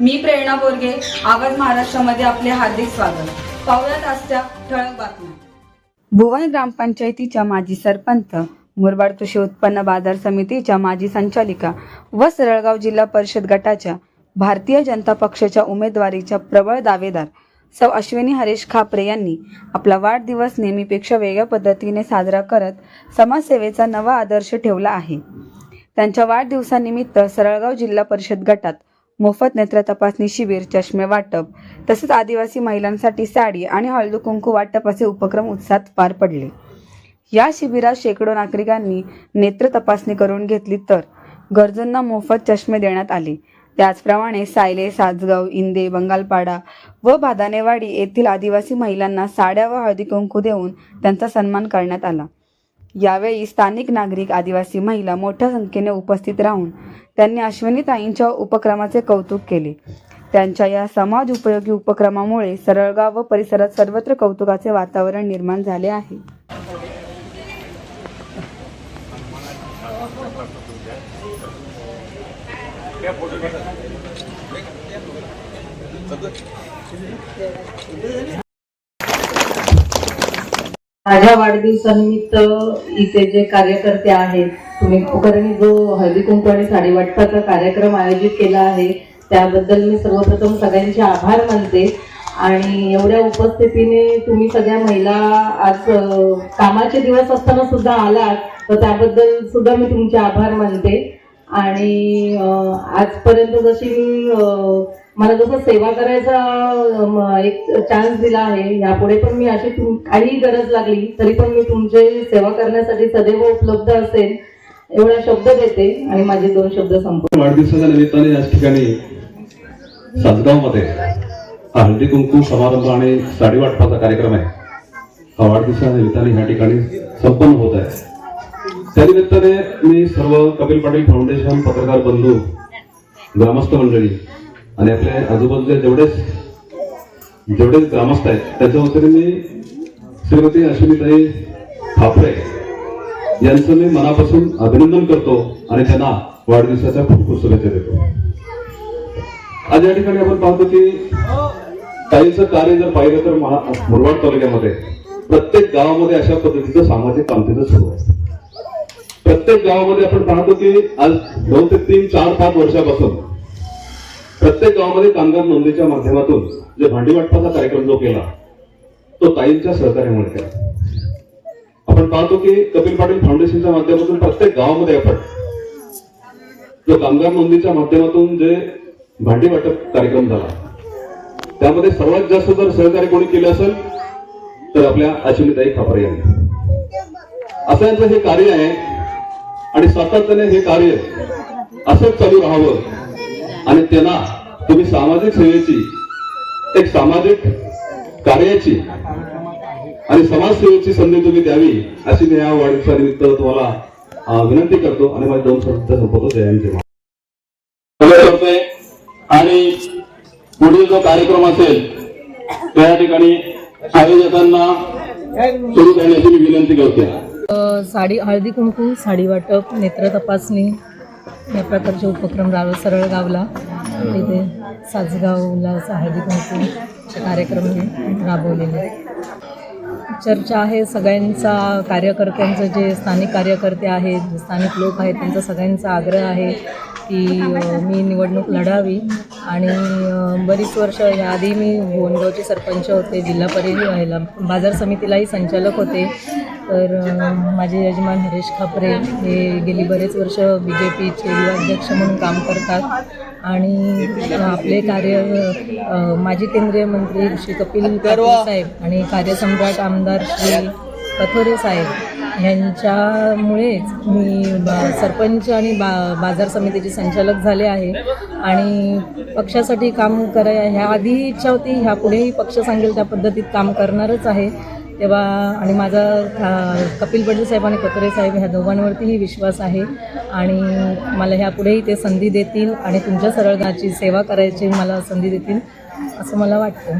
मी प्रेरणा बोरगे आवाज महाराष्ट्रामध्ये आपले हार्दिक स्वागत. पाहुयात आजच्या ठळक बातम्या. भुवन ग्रामपंचायतीच्या माजी सरपंच मुरबाड कृषी उत्पन्न बाजार समितीच्या माजी संचालिका व सरळगाव जिल्हा परिषद गटाच्या भारतीय जनता पक्षाच्या उमेदवारीच्या प्रबळ दावेदार सौ अश्विनी हरेश खापरे यांनी आपला वाढदिवस नेहमीपेक्षा वेगळ्या पद्धतीने साजरा करत समाजसेवेचा नवा आदर्श ठेवला आहे. त्यांच्या वाढदिवसानिमित्त सरळगाव जिल्हा परिषद गटात मोफत नेत्र तपासणी शिबिर चष्मे वाटप तसेच आदिवासी महिलांसाठी साडी आणि हळदी कुंकू वाटप असे उपक्रम उत्साहात पार पडले. या शिबिरात शेकडो नागरिकांनी नेत्र तपासणी करून घेतली तर गरजूंना मोफत चष्मे देण्यात आले. त्याचप्रमाणे सायले सासगाव इंदे बंगालपाडा व भादानेवाडी येथील आदिवासी महिलांना साड्या व हळदी कुंकू देऊन त्यांचा सन्मान करण्यात आला. यावेळी स्थानिक नागरिक आदिवासी महिला मोठ्या संख्येने उपस्थित राहून त्यांनी अश्विनीताईंच्या उपक्रमाचे कौतुक केले. त्यांच्या या समाज उपयोगी उपक्रमामुळे सरळगाव व परिसरात सर्वत्र कौतुकाचे वातावरण निर्माण झाले आहे. माझ्या वाढदिवसानिमित्त इथे जे कार्यकर्ते आहेत तुम्ही उपकरणी जो हळदी कुंकू आणि साडी वाटपाचा कार्यक्रम आयोजित केला आहे त्याबद्दल मी सर्वप्रथम सगळ्यांचे आभार मानते. आणि एवढ्या उपस्थितीने तुम्ही सगळ्या महिला आज कामाचे दिवस असताना सुद्धा आलात तर त्याबद्दल सुद्धा मी तुमचे आभार मानते. आणि आजपर्यंत जशी मी मला जसं सेवा करायचा एक चान्स दिला आहे यापुढे पण मी अशी तुम काही गरज लागली तरी पण मी तुमचे सेवा करण्यासाठी सदैव उपलब्ध असेल एवढा शब्द देते आणि माझे दोन शब्द संपले वाढदिवसाच्या निमित्ताने याच ठिकाणी सासगावमध्ये हळदी कुंकू समारंभ आणि साडी वाटपाचा कार्यक्रम आहे. हा वाढदिवसाच्या निमित्ताने ह्या ठिकाणी संपन्न होत आहे. त्या निमित्ताने मी सर्व कपिल पाटील फाउंडेशन पत्रकार बंधू ग्रामस्थ मंडळी आणि आपल्या आजूबाजूच्या जेवढेच जेवढेच ग्रामस्थ आहेत त्याच्या वतीने मी श्रीमती अश्विनीताई थापरे यांचं मी मनापासून अभिनंदन करतो आणि त्यांना वाढदिवसाच्या खूप खूप शुभेच्छा देतो. आज या ठिकाणी आपण पाहतो की ताईचं कार्य जर पाहिलं तर महा मुरबाड तालुक्यामध्ये प्रत्येक गावामध्ये अशा पद्धतीचं सामाजिक कामतेचं सुरू आहे. प्रत्येक गावामध्ये आपण पाहतो की आज दोन ते तीन चार पाच वर्षापासून प्रत्येक गावामध्ये कामगार नोंदीच्या माध्यमातून जे भांडी वाटपाचा कार्यक्रम जो केला तो ताईंच्या सहकार्यामुळे केला. आपण पाहतो की कपिल पाटील फाउंडेशनच्या माध्यमातून प्रत्येक गावामध्ये आपण जो कामगार नोंदीच्या माध्यमातून जे भांडी वाटप कार्यक्रम झाला त्यामध्ये सर्वात जास्त जर सहकार्य कोणी केलं असेल तर आपल्या अश्विनीताई खापरे यांनी. असं यांचं हे कार्य आहे आणि सातत्याने हे कार्य असंच चालू राहावं आणि त्यांना तुम्ही सामाजिक सेवेची एक सामाजिक कार्याची आणि समाजसेवेची संधी तुम्ही द्यावी अशी मी या वाढदिवसानिमित्त तुम्हाला विनंती करतो आणि माझे दोन शब्द संपवतो जयंती आणि पुढील जो कार्यक्रम असेल त्या ठिकाणी आयोजकांना सुरू करण्याची मी विनंती करते. साडी हळदी कुंकू साडी वाटप नेत्र तपासणी या प्रकारचे उपक्रम राव सरळ गावला. तिथे सासगावला हळदी कुंकूचे कार्यक्रम हे राबवलेले चर्चा आहे सगळ्यांचा कार्यकर्त्यांचं जे स्थानिक कार्यकर्ते आहेत जे स्थानिक लोक आहेत त्यांचा सगळ्यांचा आग्रह आहे की मी निवडणूक लढावी. आणि बरीच वर्ष याआधी मी भुवनगावचे सरपंच होते जिल्हा परिषद व्हायला बाजार समितीलाही संचालक होते. तर माझे यजमान हरेश खापरे हे गेली बरेच वर्ष बी जे पीचे युवाध्यक्ष म्हणून काम करतात. आणि आपले कार्य माजी केंद्रीय मंत्री श्री कपिल साहेब आणि कार्यसम्राट आमदार श्री कथोरे साहेब ह्यांच्यामुळेच मी बा सरपंच आणि बा बाजार समितीचे संचालक झाले आहे. आणि पक्षासाठी काम कराय ह्या आधी इच्छा होती ह्या पुढेही पक्ष सांगेल त्या पद्धतीत काम करणारच आहे. तेव्हा आणि माझा कपिल पटेल साहेब आणि कतोरे साहेब ह्या दोघांवरतीही विश्वास आहे. आणि मला ह्यापुढेही ते संधी देतील आणि तुमच्या सरळगाची सेवा करायची मला संधी देतील असं मला वाटतं.